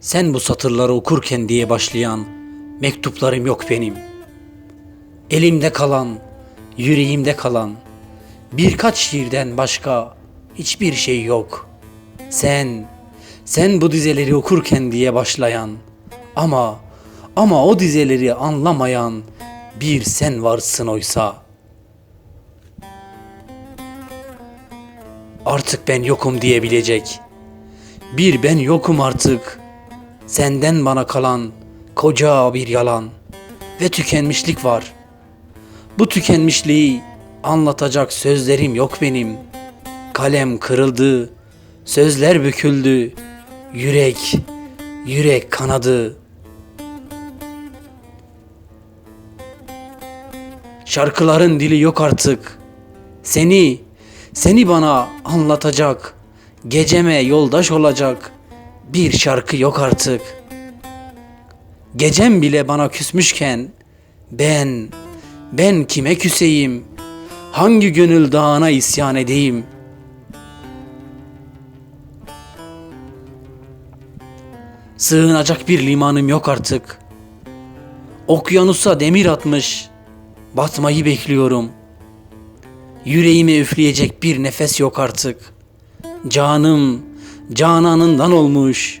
Sen bu satırları okurken diye başlayan mektuplarım yok benim. Elimde kalan, yüreğimde kalan birkaç şiirden başka hiçbir şey yok. Sen, sen bu dizeleri okurken diye başlayan ama ama o dizeleri anlamayan bir sen varsın oysa. Artık ben yokum diyebilecek. Bir ben yokum artık. Senden bana kalan koca bir yalan ve tükenmişlik var. Bu tükenmişliği anlatacak sözlerim yok benim. Kalem kırıldı, sözler büküldü, yürek, yürek kanadı. Şarkıların dili yok artık. Seni, seni bana anlatacak, geceme yoldaş olacak bir şarkı yok artık. Gecem bile bana küsmüşken ben, ben kime küseyim? Hangi gönül dağına isyan edeyim? Sığınacak bir limanım yok artık. Okyanusa demir atmış, batmayı bekliyorum. Yüreğime üfleyecek bir nefes yok artık. Canım, cananından olmuş.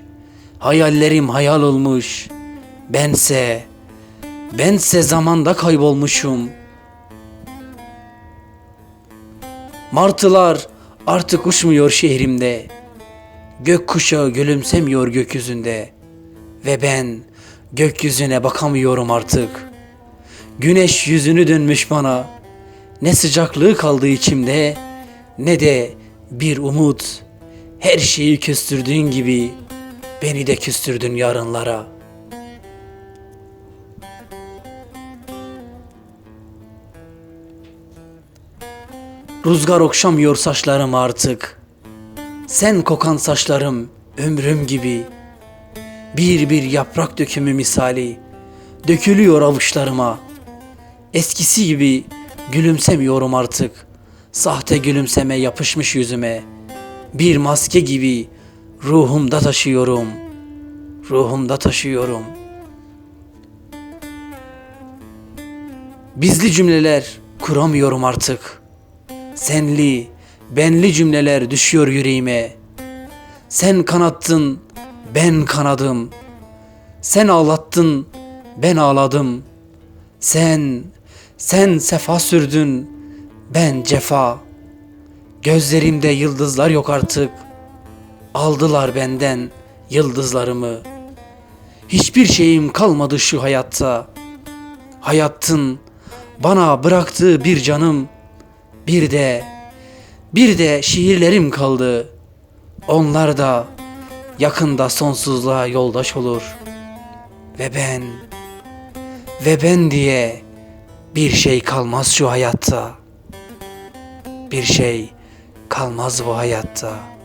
Hayallerim hayal olmuş. Bense, bense zamanda kaybolmuşum. Martılar artık uçmuyor şehrimde. Gökkuşağı gülümsemiyor gökyüzünde. Ve ben gökyüzüne bakamıyorum artık. Güneş yüzünü dönmüş bana. Ne sıcaklığı kaldı içimde ne de bir umut. Her şeyi küstürdüğün gibi beni de küstürdün yarınlara. Rüzgar okşamıyor saçlarım artık. Sen kokan saçlarım ömrüm gibi. Bir bir yaprak dökümü misali dökülüyor avuçlarıma. Eskisi gibi gülümsemiyorum artık. Sahte gülümseme yapışmış yüzüme. Bir maske gibi ruhumda taşıyorum. Ruhumda taşıyorum. Bizli cümleler kuramıyorum artık. Senli, benli cümleler düşüyor yüreğime. Sen kanattın, ben kanadım. Sen ağlattın, ben ağladım. Sen, sen sefa sürdün, ben cefa. Gözlerimde yıldızlar yok artık. Aldılar benden yıldızlarımı. Hiçbir şeyim kalmadı şu hayatta. Hayatın bana bıraktığı bir canım, bir de bir de şiirlerim kaldı. Onlar da yakında sonsuzluğa yoldaş olur. Ve ben ve ben diye bir şey kalmaz şu hayatta. Bir şey kalmaz bu hayatta.